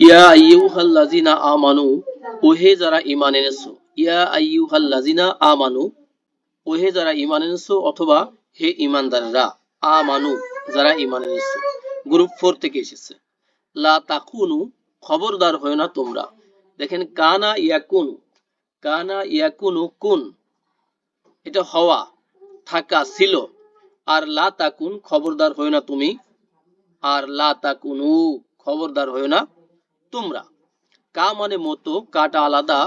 ইয়া আইয়ুহাল্লাযিনা আমানু, ওহে যারা ঈমান এনেছো, ইয়া আইয়ুহাল্লাযিনা আমানু, ওহে যারা ঈমান এনেছো অথবা হে ঈমানদাররা, আমানু, যারা ঈমান এনেছো, গ্রুপ 4 থেকে এসেছে। লা তাকুনু, খবরদার হয় না তোমরা। দেখেন, কানা ইয়াকুনু কানা ইয়াকুনু কুন, এটা হওয়া, থাকা ছিল। আর লা তাকুন, খবরদার হয় না তুমি। আর লা তাকুনু খবরদার হয় না তোমরা। কা মানে মতো কাটা আলাদা,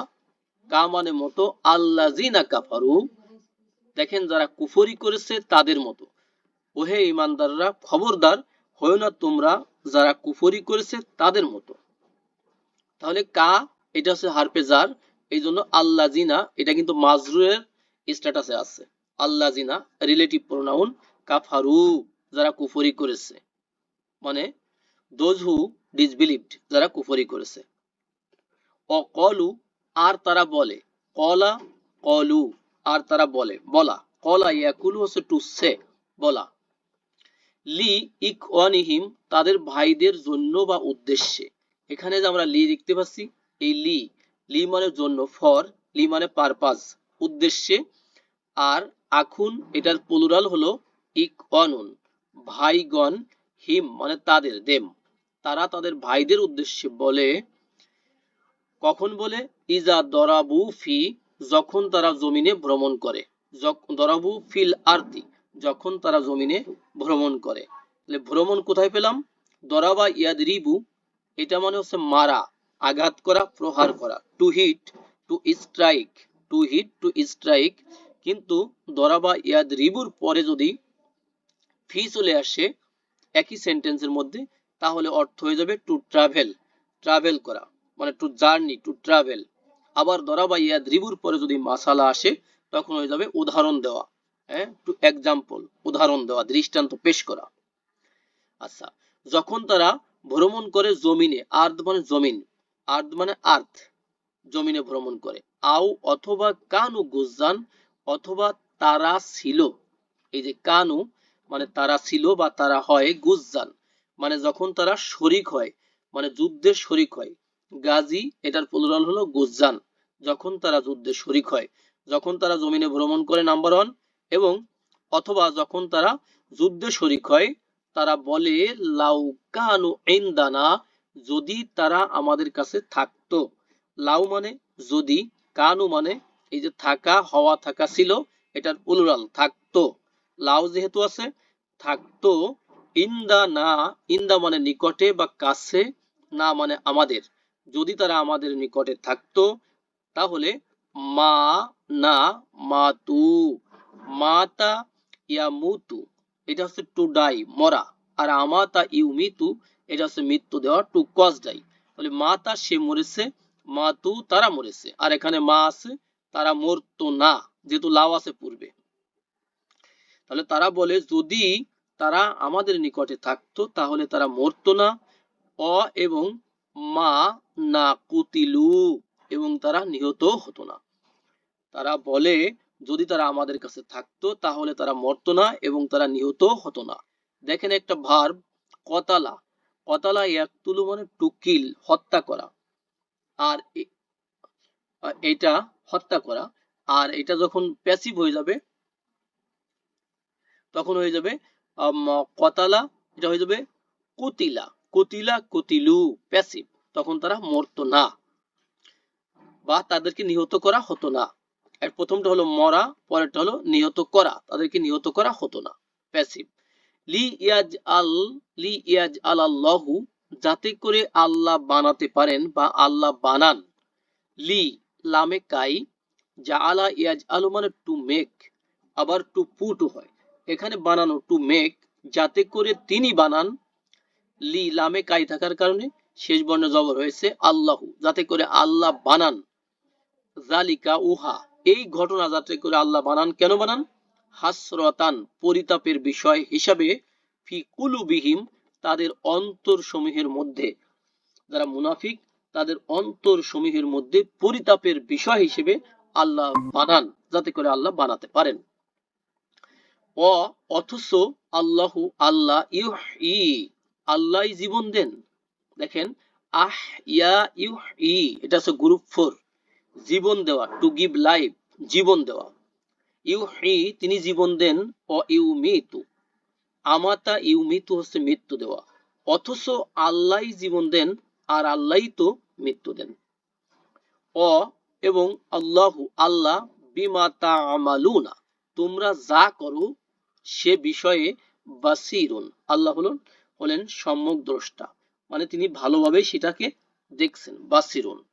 কা মানে মতো আল্লাজিনা কাফারু। দেখেন যারা কুফরি করেছে তাদের মতো। ওহে ইমানদাররা, খবরদার হয় না তোমরা, যারা কুফরি করেছে তাদের মতো। তাহলে কা, এটা হচ্ছে হারপে জার এই জন্য আল্লাজিনা এটা কিন্তু মাজরুরের স্ট্যাটাসে আছে। আল্লাজিনা রিলেটিভ প্রোনাউন কাফারু, যারা কুফরি করেছে। মানে দোজ হু ডিসবিলিভড যারা কুফরি করেছে। অকলু, আর তারা বলে, কলা কলু, আর তারা বলে, বলা, কলা ইয়াকুলু হচ্ছে টু সে বলা। লি ইক ওয়ানিহিম তাদের ভাইদের জন্য বা উদ্দেশ্যে। এখানে যে আমরা লি দেখতে পাচ্ছি, এই লি লি মানে জন্য ফর লি মানে পারপাস উদ্দেশ্যে। আর আখুন, এটার প্লুরাল হলো ইক অনুন ভাইগণ, হিম মানে তাদের দেম তারা তাদের ভাইদের উদ্দেশ্যে বলে, কখন বলে? ইজা দরাবু ফি, যখন তারা জমিনে ভ্রমণ করে। দরাবু ফিল আরতি, যখন তারা জমিনে ভ্রমণ করে। তাহলে ভ্রমণ কোথায় পেলাম? দরাবা ইয়াদ রিবু এটা মানে হচ্ছে মারা, আঘাত করা, প্রহার করা। To hit, to strike, to hit, to strike. কিন্তু দরাবা ইয়াদ রিবুর পরে যদি ফি চলে আসে, একই সেন্টেন্সের মধ্যে তাহলে অর্থ হয়ে যাবে টু ট্রাভেল ট্রাভেল করা মানে টু জার্নি টু ট্রাভেল আবার দরাবা ইয়াদ রিবুর পরে যদি মাসালা আসে, তখন হয়ে যাবে উদাহরণ দেওয়া হ্যাঁ? টু এক্সাম্পল উদাহরণ দেওয়া, দৃষ্টান্ত পেশ করা। আচ্ছা যখন তারা ভ্রমণ করে জমিনে আর্থ মানে জমিন আর্থ মানে আর্থ, জমিনে ভ্রমণ করে। আও অথবা কানু গুজান অথবা তারা ছিল, এই যে কানু মানে তারা ছিল বা তারা হয় গুজান মানে যখন তারা শরিক হয় মানে যুদ্ধের শরিক হয়। গাজী, এটার প্লুরাল হলো গুজান যখন তারা যুদ্ধে শরিক হয়, যখন তারা জমিনে ভ্রমণ করে নাম্বার ওয়ান এবং অথবা যখন তারা যুদ্ধে শরিক হয়, তারা বলে, লাউ কানু ইনদানা, যদি তারা আমাদের কাছে থাকতো। লাউ মানে যদি, কানু মানে এই যে থাকা, হওয়া, থাকা ছিল, এটার প্লুরাল থাকতো। লাউ যেহেতু আছে, থাকতো ইন্দা না, ইন্দা মানে নিকটে বা কাছে, না মানে আমাদের। যদি তারা আমাদের নিকটে থাকতো, তাহলে মা না, মাতু, মাতা ইয়া মুতু, এটা হচ্ছে টু ডাই মরা। আর আমাতা ইউ মিতু, এটা হচ্ছে মৃত্যু দেওয়া টু কজ ডাই তাহলে মাতা সে মরেছে, মাতু তারা মরেছে। আর এখানে মা আছে, তারা মরতো না, যেহেতু লাও আছে পূর্বে। তাহলে তারা বলে, যদি তারা আমাদের নিকটে থাকতো, তাহলে তারা মরতো না। অ এবং মা না কুতিলু, এবং তারা নিহত হতো না। তারা বলে, যদি তারা আমাদের কাছে থাকতো, তাহলে তারা মরতো না এবং তারা নিহত হতো না। দেখেন একটা ভার্ব, কতালা। কতালা ইয়াকতুলু মানে টু কিল হত্যা করা। আর এটা হত্যা করা। আর এটা যখন প্যাসিভ হয়ে যাবে, তখন হয়ে যাবে কতালা, এটা হয়ে যাবে কুতিলা। কুতিলা, কুতিলু, প্যাসিভ। তখন তারা মরতো না বা তাদেরকে নিহত করা হতো না। এর প্রথমটা হলো মরা, পরেরটা হলো নিহত করা। তাদেরকে নিহত করা হতো না, প্যাসিভ। লি ইয়াজ আল, লি ইয়াজ আল আল্লাহু যাতে করে আল্লাহ বানাতে পারেন বা আল্লাহ বানান। লি, লামে কাই যা আলা ইয়াজ আলু মানে টু মেক, আবার টু পুট হয়। এখানে বানানো টু মেক যাতে করে তিনি বানান, লি, লামে, কাই থাকার কারণে শেষ বর্ণ জবর হয়েছে আল্লাহু, যাতে করে আল্লাহ বানান। জালিকা উহা, এই ঘটনা যাতে করে আল্লাহ বানান, কেন বানান? হাসরতান, পরিতাপের বিষয় হিসাবে ফি কুলুবিহিম, তাদের অন্তর সমূহের মধ্যে। যারা মুনাফিক, তাদের অন্তর সমূহের মধ্যে পরিতাপের বিষয় হিসেবে আল্লাহ বানান, যাতে করে আল্লাহ বানাতে পারেন। অ অথচ আল্লাহু আল্লাহ ইউহি আল্লাহ জীবন দেন। দেখেন, আহ ইয়া ইউ ই এটা হচ্ছে গ্রুপ ফোর জীবন দেওয়া টু গিভ লাইফ জীবন দেওয়া। তিনি জীবন দেন, ও ইউ মৃত্যু আমাতা ইউ মৃত্যু হচ্ছে মৃত্যু দেওয়া। অথচ আল্লাহ জীবন দেন, আর আল্লাহই তো মৃত্যু দেন। অ এবং আল্লাহু আল্লাহ বিমাতা আমালুনা তোমরা যা করো সে বিষয়ে বাসিরুন, আল্লাহ হলেন হলেন সম্যক দ্রষ্টা। মানে তিনি ভালোভাবে সেটাকে দেখছেন, বাসিরুন।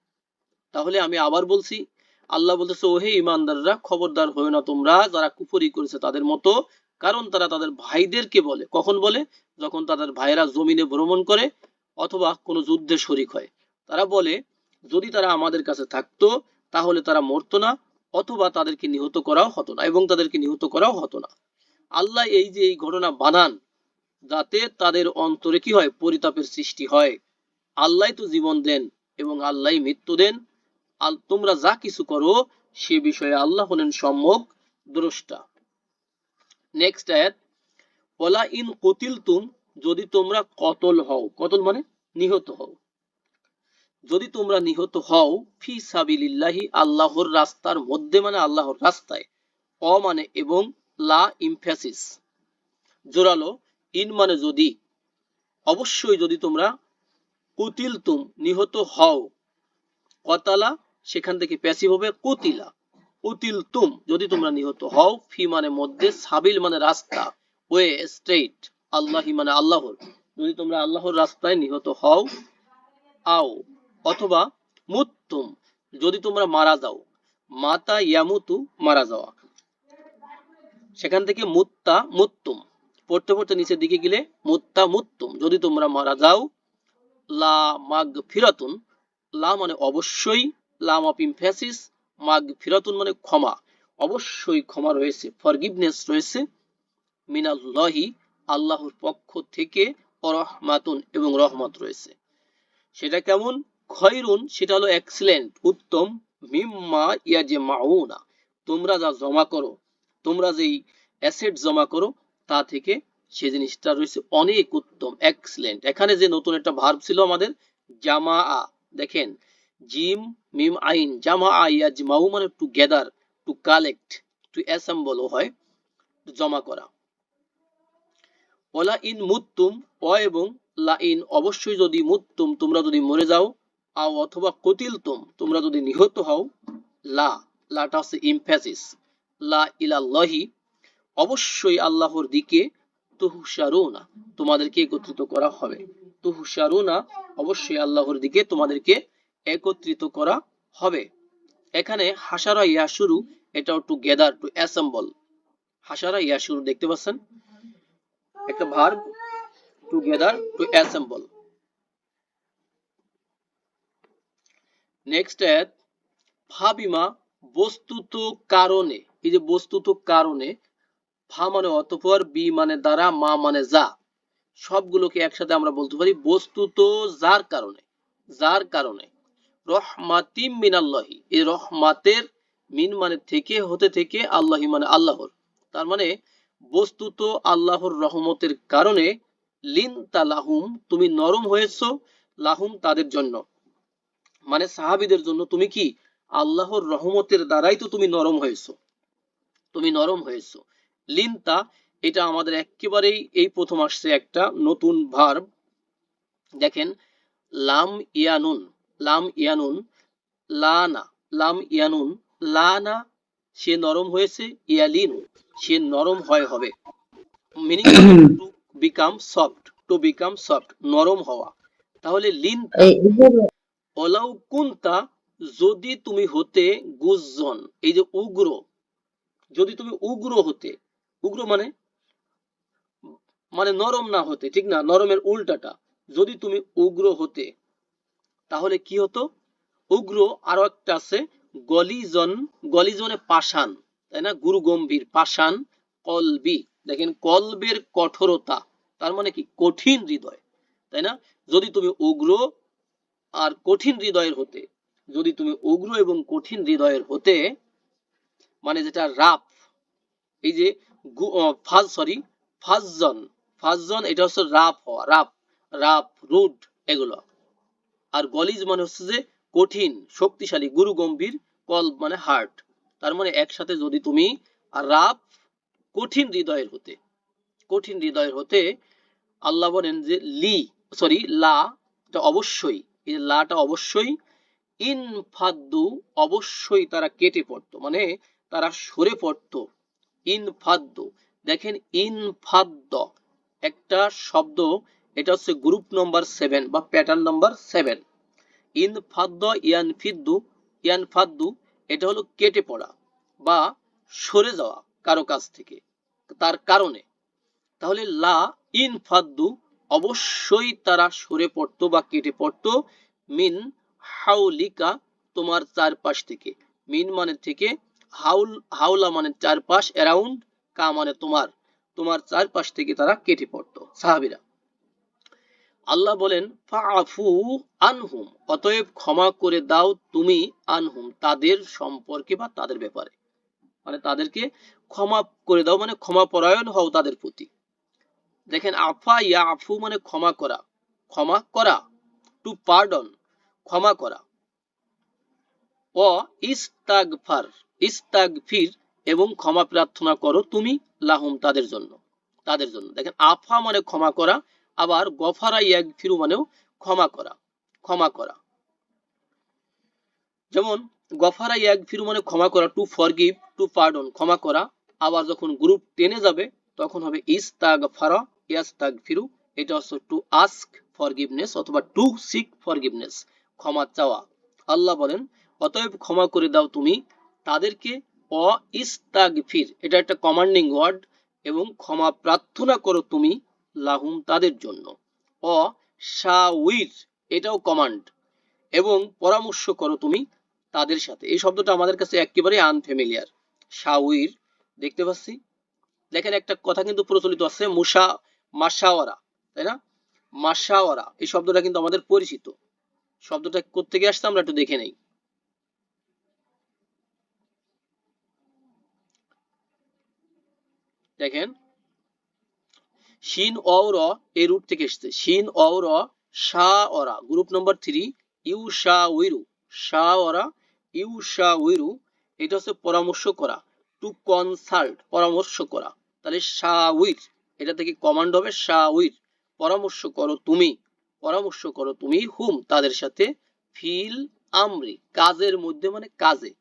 তাহলে আমি আবার বলছি, আল্লাহ বলতেছে, ওহে ইমানদাররা, খবরদার হয়ে না তোমরা, যারা কুফরি করেছে তাদের মতো, কারণ তারা তাদের ভাইদেরকে বলে। কখন বলে? যখন তাদের ভাইয়েরা জমিনে ভ্রমণ করে, অথবা কোনো যুদ্ধে শরিক হয়। তারা বলে, যদি তারা আমাদের কাছে থাকতো, তাহলে তারা মরতো না, অথবা তাদেরকে নিহত করাও হতো না এবং তাদেরকে নিহত করাও হতো না। আল্লাহ এই যে এই ঘটনা বানান, যাতে তাদের অন্তরে কি হয়? পরিতাপের সৃষ্টি হয়। আল্লাহ তো জীবন দেন এবং আল্লাহ মৃত্যু দেন। আর তোমরা যা কিছু করো, সে বিষয়ে আল্লাহ হলেন সম্যক দ্রষ্টা। নেক্সট আয়াত ওলা ইন কতিলতুম যদি তোমরা কতল হও, কতল মানে নিহত হও। যদি তোমরা নিহত হও, ফি সাবিলিল্লাহি, আল্লাহর রাস্তার মধ্যে মানে আল্লাহর রাস্তায়, অ মানে এবং লা ইমফ্যাসিস জোরালো, ইন মানে যদি। অবশ্যই যদি তোমরা কুতিলতুম, নিহত হও। কতালা, সেখান থেকে প্যাসিভ হবে কুতিলা। কুতিলতুম, যদি তোমরা নিহত হও, ফি মানে মধ্যে, সাবিল মানে রাস্তা। ওয়ে স্ট্রেট আল্লাহি মানে আল্লাহর। যদি তোমরা আল্লাহর রাস্তায় নিহত হও, আও। অথবা মুত্তুম, যদি তোমরা মারা যাও। মাতা ইয়ামুতু মারা যাওয়া। সেখান থেকে মুত্তা মুত্তুম। পড়তে পড়তে নিচের দিকে গেলে মুত্তা মুত্তুম। যদি তোমরা মারা যাও, লা মাগ ফিরাতুন লা মানে অবশ্যই লাম অফ ইমফ্যাসিস মাগ ফিরাতুন মানে ক্ষমা। অবশ্যই ক্ষমা রয়েছে ফরগিভনেস রয়েছে। মিনাল্লাহি, আল্লাহর পক্ষ থেকে রহমাতুন এবং রহমত রয়েছে। সেটা কেমন? খয়রুন, সেটা হলো এক্সিলেন্ট উত্তম। মিম্মা ইয়া যে মাউনা তোমরা যা জমা করো তোমরা যেই অ্যাসেট জমা করো, তা থেকে সে জিনিসটা রয়েছে অনেক উত্তম এক্সিলেন্ট এখানে যে নতুন একটা ভার্ব ছিল আমাদের জামা আ দেখেন, জিম, মিম, আইন। জামা আ ইয়াজমাউ মানে টু গেদার টু কালেক্ট টু অ্যাসেম্বলও হয় জমা করা। ওলা ইন মুত্তুম, অ এবং লা ইন অবশ্যই যদি মুত্তুম, তোমরা যদি মরে যাও, আও অথবা কতিলতুম, তোমরা যদি নিহত হও, লা, লাটা হচ্ছে ইমফ্যাসিস লা অবশ্যই আল্লাহর দিকে তুহুশারুনা, তোমাদেরকে একত্রিত করা হবে। তুহুশারুনা, অবশ্যই আল্লাহর দিকে তোমাদেরকে একত্রিত করা হবে। এখানে হাসারা ইয়াশুরু, এটাও টু গেদার টু অ্যাসেম্বল হাসারা ইয়াশুরু দেখতে পাচ্ছেন? একটা verb to gather to assemble next এট ভাবিমা, বস্তুত কারণে। এই যে বস্তুত কারণে ভা মানে অতঃপর, বি মানে দ্বারা, মা মানে যা, সবগুলোকে একসাথে আমরা বলতে পারি বস্তুত যার কারণে যার কারণে। রহমাতিম মিনাল্লাহি, এই রহমাতের মিন মানে থেকে, হতে থেকে, আল্লাহি মানে আল্লাহর। তার মানে বস্তুত আল্লাহর রহমতের কারণে, লিন লাহুম, তুমি নরম হয়েছো, লাহুম তাদের জন্য। মানে সাহাবিদের জন্য তুমি কি? আল্লাহর রহমতের দ্বারাই তো তুমি নরম হয়েছো। তুমি নরম হয়েছো। লিনতা এটা আমাদের একেবারেই এই প্রথম আসছে একটা নতুন ভার্ব দেখেন লাম ইয়ানুন লাম ইয়ানুন লানা লাম ইয়ানুন লানা সে নরম হয়েছে ইয়ালিনু সে নরম হয় হবে। Meaning to become soft to become soft নরম হওয়া। তাহলে লিন অলাউ কুন্তা যদি তুমি হতে গুজন এই যে উগ্র যদি তুমি উগ্র হতে, উগ্র মানে মানে নরম না হতে, ঠিক না? নরমের উল্টাটা। যদি তুমি উগ্র হতে, তাহলে কি হতো? উগ্র আরও একটা আছে, গলিজন, গলিজনে পাষাণ, তাই না? গুরু গম্ভীর পাষাণ, কলবি। দেখেন, কলবের কঠোরতা, তার মানে কি? কঠিন হৃদয়, তাই না? যদি তুমি উগ্র আর কঠিন হৃদয়ের হতে, যদি তুমি উগ্র এবং কঠিন হৃদয়ের হতে মানে যেটা রাফ, এই যে ফাজ সরি ফাজজন ফাজজন এটা হচ্ছে রাফ হওয়া, রাফ রাফ, রুড এগুলো। আর গলিজ মানে হচ্ছে যে কঠিন, শক্তিশালী গুরু গম্ভীর কল মানে হার্ট। তার মানে একসাথে যদি তুমি রাফ, কঠিন হৃদয়ের হতে, কঠিন হৃদয়ের হতে আল্লাহ বলেন যে লি সরি লা, এটা অবশ্যই, এই লাটা অবশ্যই ইন ফাদ্দু অবশ্যই তারা কেটে পড়তো। মানে তারা সরে পড়তো। ইন ফাদ্দু দেখেন ইন ফাদ্দ একটা শব্দ, এটা হচ্ছে গ্রুপ নম্বর সেভেন বা প্যাটার্ন নম্বর সেভেন ইন ফাদ্দ ইয়ান ফিদ্দু ইয়ান ফাদ্দু এটা হলো কেটে পড়া বা সরে যাওয়া কারও কাছ থেকে, তার কারণে। তাহলে লা ইন ফাদ্দু অবশ্যই তারা সরে পড়তো বা কেটে পড়তো। মিন হাউলিকা, তোমার চারপাশ থেকে। মিন মানে থেকে হাউল, হাউলা মানে চারপাশ অ্যারাউন্ড কা মানে তোমার। তোমার চারপাশ থেকে তারা কেটে পড়তো, সাহাবিরা। আল্লাহ বলেন, ফাআফু আনহুম অতএব ক্ষমা করে দাও তুমি আনহুম, তাদের সম্পর্কে বা তাদের ব্যাপারে। মানে তাদেরকে ক্ষমা করে দাও মানে ক্ষমা পরায়ণ হও তাদের প্রতি। দেখেন, আফা ইয়া আফু মানে ক্ষমা করা। ক্ষমা করা টু পার্ডন ক্ষমা করা। ও ইস্তাগফার, ইস্তাগফির এবং ক্ষমা প্রার্থনা করো তুমি লাহুম তাদের জন্য তাদের জন্য। দেখেন, আফা মানে ক্ষমা করা, আবার গফারা ইয়াগফিরু মানেও ক্ষমা করা ক্ষমা করা। যেমন, গফারা ইয়াগফিরু মানে ক্ষমা করা টু ফরগিভ টু পার্ডন ক্ষমা করা। আবার যখন গ্রুপ টেনে যাবে, তখন হবে ইস্তাগফারা, ইয়াস্তাগফিরু। এটা হচ্ছে টু আস্ক ফরগিভনেস অথবা টু সিক ফরগিভনেস ক্ষমা চাওয়া। আল্লাহ বলেন অতএব ক্ষমা করে দাও তুমি। তাদেরকে অ ইস্তাগফির এটা একটা কমান্ডিং ওয়ার্ড এবং ক্ষমা প্রার্থনা করো তুমি লাহুম তাদের জন্য। অ শাউইর এটাও কমান্ড এবং পরামর্শ করো তুমি তাদের সাথে। এই শব্দটা আমাদের কাছে একেবারে আনফ্যামিলিয়ার শাউইর, দেখতে পাচ্ছি? দেখেন একটা কথা কিন্তু প্রচলিত আছে মুসা মাসাওয়ারা তাই না? মাসাওয়ারা এই শব্দটা কিন্তু আমাদের পরিচিত। শব্দটা কোত্থেকে আসছে আমরা একটু দেখে নেই। দেখেন, শিন, অ, র এই রুট থেকে এসেছে। শিন, অ, র শা অরা গ্রুপ নম্বর থ্রি, ইউ শা উইরু শা অরা ইউ শা উইরু এটা হচ্ছে পরামর্শ করা। টু কনসাল্ট, পরামর্শ করা। তাহলে শা উইর। এটা থেকে কমান্ড হবে শা উইর। পরামর্শ করো তুমি। পরামর্শ করো তুমি হুম, তাদের সাথে ফিল আমরি। কাজের মধ্যে মানে কাজে।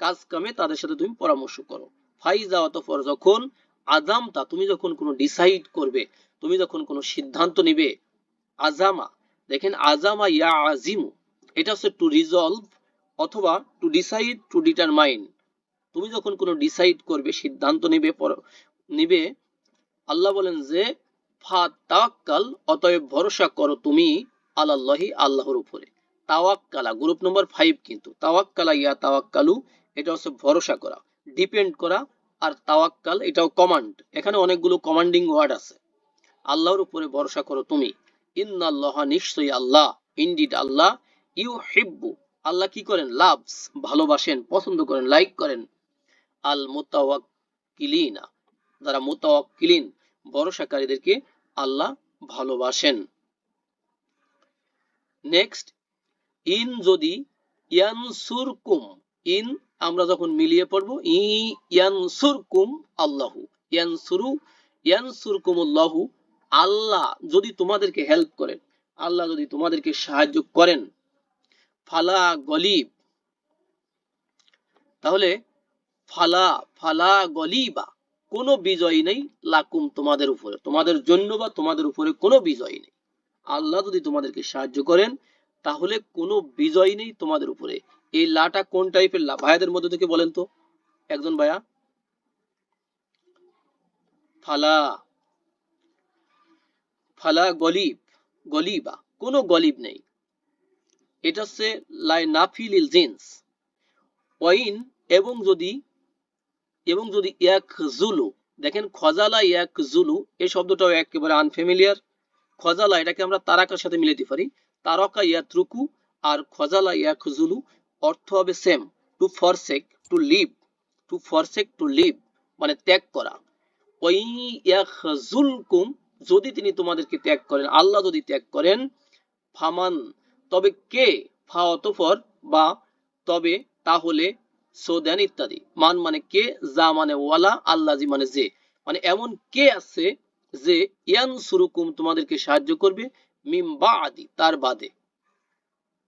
কাজ কামে তাদের সাথে তুমি পরামর্শ করো। ফাইজা অতঃপর যখন আজামতা তুমি যখন কোনো ডিসাইড করবে, তুমি যখন কোনো সিদ্ধান্ত নিবে আজামা দেখেন আজামা ইয়া আজিমু এটা হচ্ছে টু রিজলভ অথবা টু ডিসাইড টু ডিটারমাইন তুমি যখন কোনো ডিসাইড করবে, সিদ্ধান্ত নিবে নিবে, আল্লাহ বলেন যে ফা তাওয়াক্কাল অতএব ভরসা করো তুমি আল্লাহি আল্লাহর উপরে। তাওয়াক্কালা গ্রুপ নম্বর ফাইভ কিন্তু, তাওয়াক্কালা ইয়া তাওয়াক্কালু, এটা হচ্ছে ভরসা করা ডিপেন্ড করা আর তাওয়াক্কাল, এটাও কমান্ড এখানে অনেকগুলো কমান্ডিং ওয়ার্ড আছে। আল্লাহর উপরে ভরসা করো তুমি। নিশ্চয়ই আল্লাহ। আল্লাহ। ইউ হিব্বু আল্লাহ কি করেন? লাভস ভালোবাসেন, পছন্দ করেন লাইক করেন। আল মুতাওয়াক্কিলিনা যারা মুতাওয়াক্কিলিন, ভরসাকারীদেরকে আল্লাহ ভালোবাসেন। নেক্সট ইন যদি ইয়ানসুরকুম, ইন আমরা যখন মিলিয়ে পড়ব ইয়ানসুরকুম আল্লাহু। ইয়ানসুরু, ইয়ানসুরকুমুল্লাহু। আল্লাহ যদি তোমাদেরকে হেল্প করেন, আল্লাহ যদি তোমাদেরকে সাহায্য করেন, ফালা গলিব। তাহলে ফালা ফালা গলিবা, কোনো বিজয় নেই, লাকুম তোমাদের উপরে। তোমাদের জন্য বা তোমাদের উপরে কোনো বিজয় নেই। আল্লাহ যদি তোমাদেরকে সাহায্য করেন, তাহলে কোনো বিজয় নেই তোমাদের উপরে। এই লাটা কোন টাইপের লা? ভাইয়াদের মধ্যে থেকে বলেন তো। একজন ভাইয়া। ফালা। ফালা গলিব। গলিবা। কোনো গলিব নেই। এটা হচ্ছে লাই নাফিলিল জিন্স। ওয়াইন এবং যদি এবং যদি এক জুলু। দেখেন, খজালা এক জুলু। এই শব্দটাও একেবারে আনফেমিলিয়ার খজালা, এটাকে আমরা তারাকার সাথে মিলাতে পারি। তারকা ইয়াত্রুকু আর খজালা এক জুলু। অর্থ হবে same to forsake to leave to forsake to leave মানে ত্যাগ করা। ওই ইয়াখজুলকুম, যদি তিনি তোমাদেরকে ত্যাগ করেন, আল্লাহ যদি ত্যাগ করেন, ফামান, তবে কে? ফা অতফর বা তবে তাহলে সো দেন ইত্যাদি। মান মানে কে? যা মানে ওয়ালা আল্লাজি মানে যে। মানে এমন কে আছে যে ইয়ান সুরুকুম তোমাদেরকে সাহায্য করবে, মিম বা আদি তার বাদে।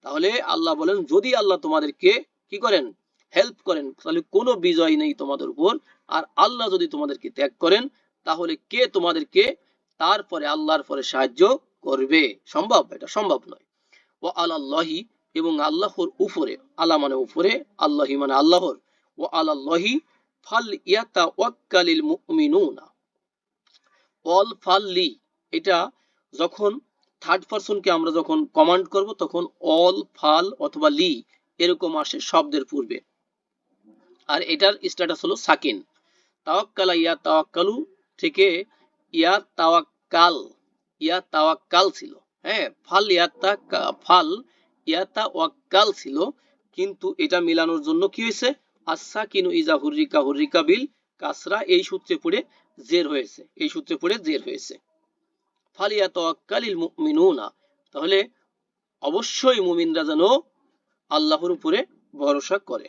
তাহলে আল্লাহ বলেন, যদি আল্লাহ তোমাদেরকে কি করেন? হেল্প করেন, তাহলে কোনো বিজয় নেই তোমাদের উপর। আর আল্লাহ যদি তোমাদেরকে ত্যাগ করেন, তাহলে কে তোমাদেরকে? তারপরে আল্লাহর পরে সাহায্য করবে। সম্ভব? এটা সম্ভব নয়। ও আল্লাহি এবং আল্লাহর উপরে, আল্লাহ মানে উপরে, আল্লাহি মানে আল্লাহর। ও আল্লাহি ফাল ইয়াতা ওয়াক্কালিল মুমিনুনা। অল ফাল্লি, এটা যখন থার্ড পারসনকে আমরা যখন কমান্ড করব, তখন অল ফাল অথবা লি এরকম আসে শব্দের পূর্বে। আর এটার স্ট্যাটাস হলো সাকিন। তাওয়াক্কালা ইয়া তাওয়াক্কালু থেকে ইয়া তাওয়াক্কাল ইয়া তাওয়াক্কাল ছিল। হ্যাঁ ফাল ইয়াতা ফাল ইয়াতা ওয়াক্কাল ছিল। কিন্তু এটা মিলানোর জন্য কি হয়েছে? আসা কিনু ইজা হুররিকা হুররিকা বিল কাসরা, এই সূত্রে পড়ে জের হয়েছে। এই সূত্রে পড়ে জের হয়েছে। ফালিয়া তোয়াক্কালিল মুমিনুনা। তাহলে অবশ্যই মুমিনরা যেন আল্লাহর উপরে ভরসা করে।